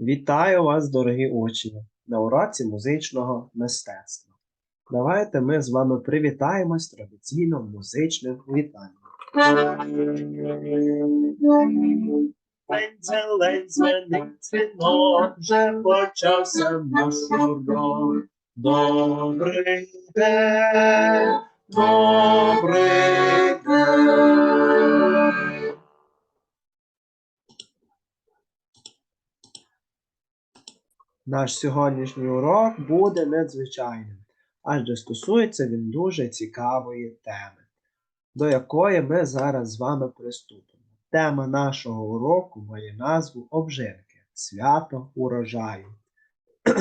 Вітаю вас, дорогі учні, на уроці музичного мистецтва. Давайте ми з вами привітаємось традиційно музичним вітанням. Дзвенить дзвінок, вже почався наш. Добрий день, добрий день. Наш сьогоднішній урок буде надзвичайним, адже стосується він дуже цікавої теми, до якої ми зараз з вами приступимо. Тема нашого уроку має назву Обжинки Свято урожаю.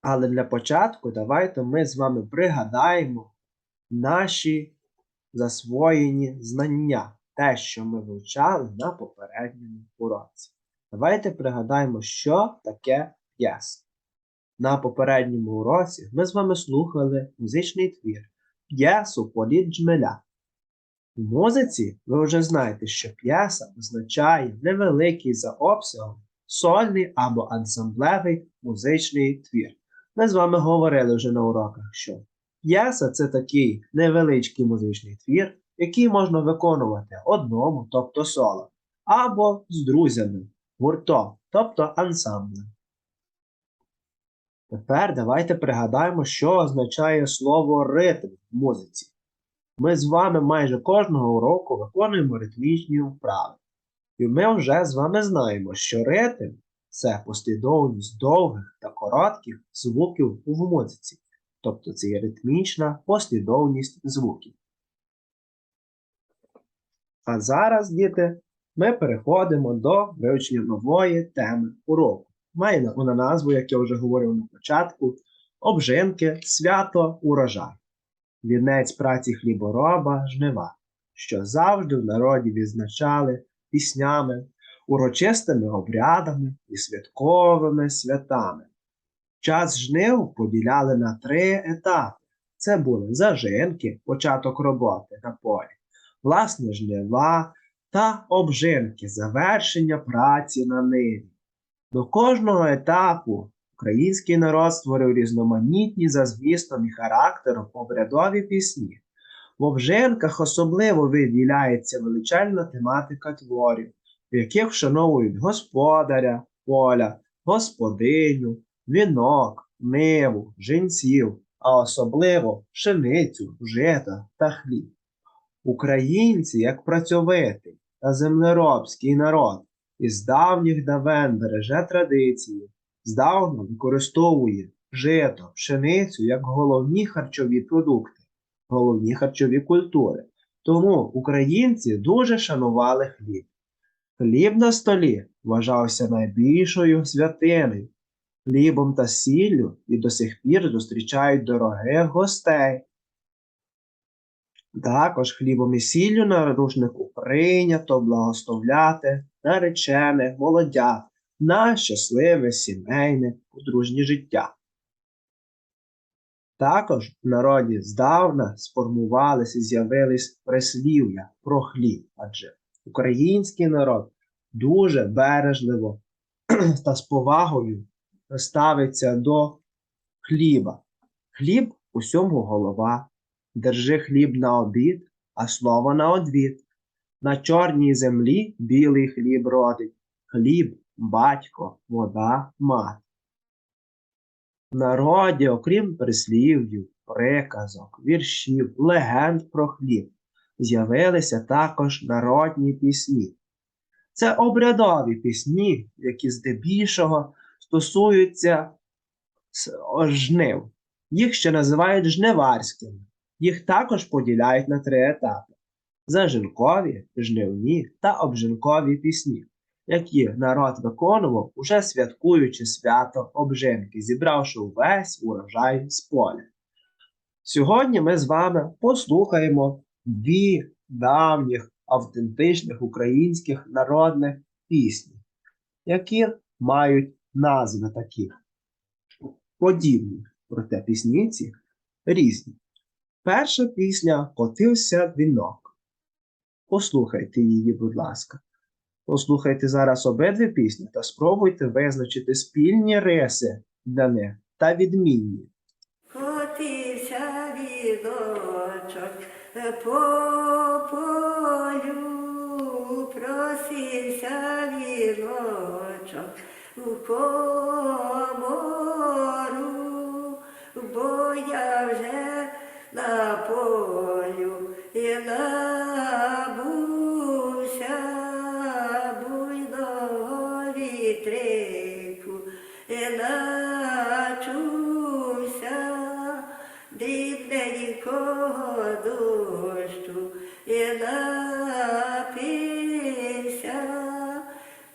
Але для початку давайте ми з вами пригадаємо наші засвоєні знання, те, що ми вивчали на попередньому уроці. Давайте пригадаємо, що таке п'єса. На попередньому уроці ми з вами слухали музичний твір п'єсу політ джмеля. У музиці ви вже знаєте, що п'єса означає невеликий за обсягом сольний або ансамблевий музичний твір. Ми з вами говорили вже на уроках, що п'єса це такий невеличкий музичний твір, який можна виконувати одному, тобто соло, або з друзями гуртом, тобто ансамблем. Тепер давайте пригадаємо, що означає слово ритм в музиці. Ми з вами майже кожного уроку виконуємо ритмічні вправи. І ми вже з вами знаємо, що ритм це послідовність довгих та коротких звуків в музиці. Тобто це є ритмічна послідовність звуків. А зараз, діти, ми переходимо до вивчення нової теми уроку. Має вона назву, як я вже говорив на початку, обжинки, свято, урожай. Вінець праці хлібороба, жнива, що завжди в народі відзначали піснями, урочистими обрядами і святковими святами. Час жнив поділяли на три етапи. Це були зажинки, початок роботи на полі, власне жнива, та обжинки завершення праці на ниві. До кожного етапу український народ створив різноманітні за змістом і характером обрядові пісні. В обжинках особливо виділяється величальна тематика творів, в яких вшановують господаря, поля, господиню, вінок, ниву, жінців, а особливо пшеницю, жита та хліб. Українці, як працьовитий та землеробський народ, із давніх давен береже традиції, здавна використовує жито, пшеницю як головні харчові продукти, головні харчові культури. Тому українці дуже шанували хліб. Хліб на столі вважався найбільшою святиною. Хлібом та сіллю і до сих пір зустрічають дорогих гостей. Також хлібом і сіллю на рушнику прийнято благословляти наречених молодят на щасливе сімейне подружнє життя. Також в народі здавна сформувалися і з'явились прислів'я про хліб, адже український народ дуже бережливо та з повагою ставиться до хліба. Хліб усьому голова. Держи хліб на обід, а слово на одвід. На чорній землі білий хліб родить. Хліб, батько, вода, мат. Народі, окрім прислів'їв, приказок, віршів, легенд про хліб, з'явилися також народні пісні. Це обрядові пісні, які здебільшого стосуються жнив. Їх ще називають жниварськими. Їх також поділяють на три етапи: зажинкові, жнивні та обжинкові пісні, які народ виконував, уже святкуючи свято обжинки, зібравши увесь урожай з поля. Сьогодні ми з вами послухаємо дві давніх автентичних українських народних пісні, які мають назви такі подібні, проте пісніці різні. Перша пісня Котився вінок. Послухайте її, будь ласка. Послухайте зараз обидві пісні та спробуйте визначити спільні риси для них та відмінні. Котився візочок по полю, просився візочок у комору, дрібненького дощу, і напився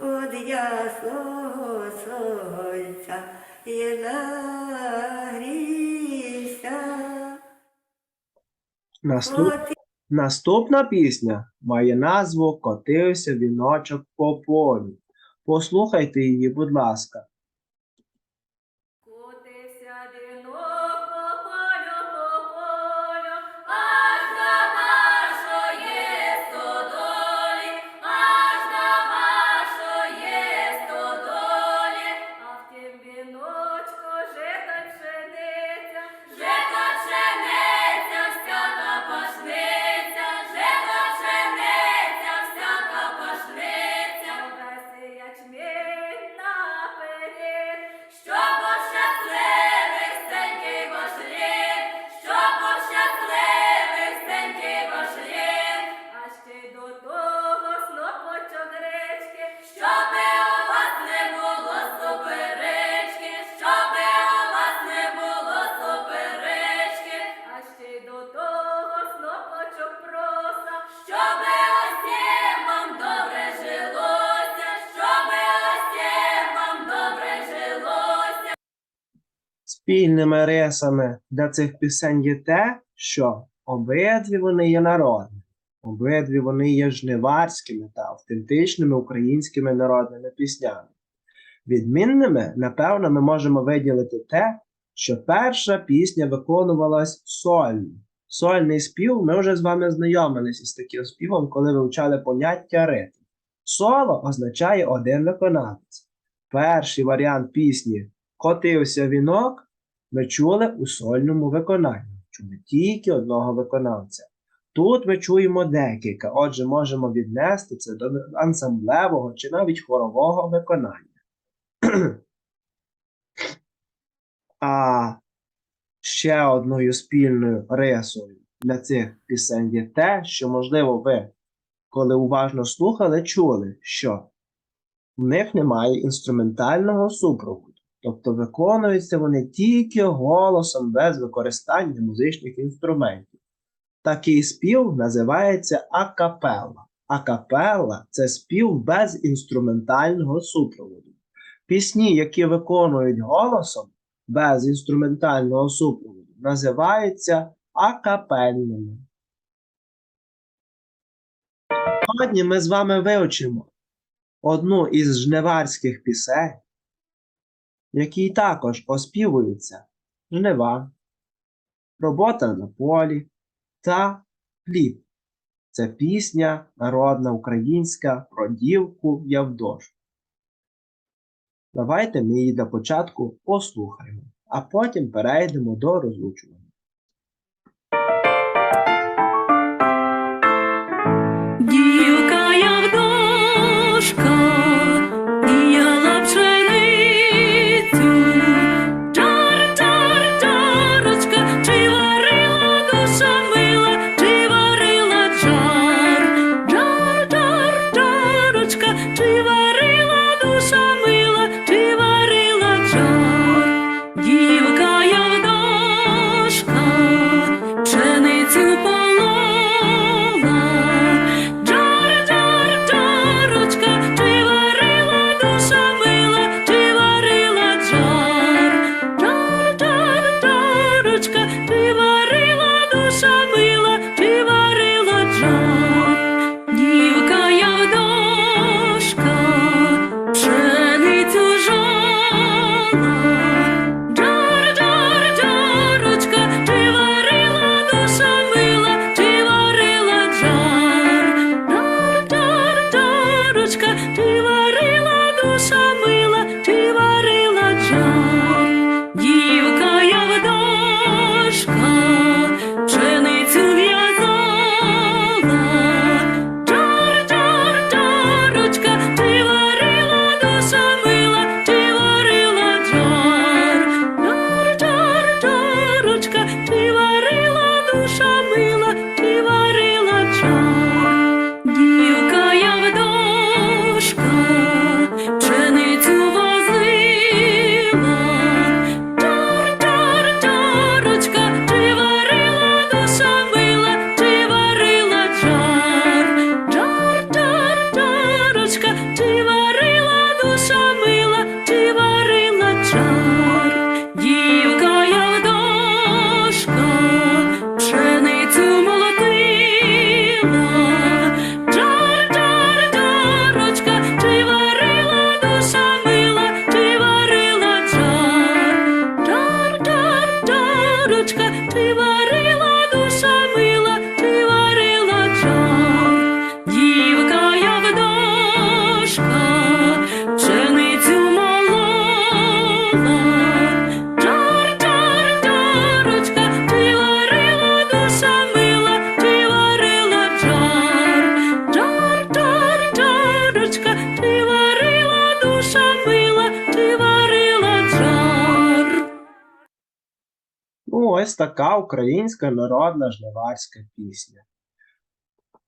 од ясного сонця, і нагрівся. Наступ... Наступна пісня має назву Котився віночок по полю. Послухайте її, будь ласка. Спільними рисами для цих пісень є те, що обидві вони є народними, обидві вони є жниварськими та автентичними українськими народними піснями. Відмінними, напевно, ми можемо виділити те, що перша пісня виконувалась сольно. Сольний спів ми вже з вами знайомилися з таким співом, коли вивчали поняття ритм. Соло означає один виконавець. Перший варіант пісні Котився вінок ми чули у сольному виконанні. Чули тільки одного виконавця. Тут ми чуємо декілька, отже, можемо віднести це до ансамблевого чи навіть хорового виконання. А ще одною спільною рисою для цих пісень є те, що, можливо, ви, коли уважно слухали, чули, що в них немає інструментального супроводу. Тобто виконуються вони тільки голосом без використання музичних інструментів. Такий спів називається акапелла. Акапелла це спів без інструментального супроводу. Пісні, які виконують голосом без інструментального супроводу, називаються акапельними. Сьогодні ми з вами вивчимо одну із жниварських пісень, в якій також оспівуються жнива, робота на полі та хліб. Це пісня народна українська про дівку Явдош. Давайте ми її для початку послухаємо, а потім перейдемо до розлучування. Ну, ось така українська народна жниварська пісня.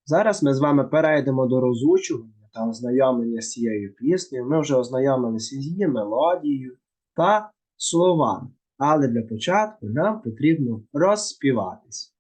Зараз ми з вами перейдемо до розучування та ознайомлення з цією піснею. Ми вже ознайомилися з її мелодією та словами. Але для початку нам потрібно розспіватись.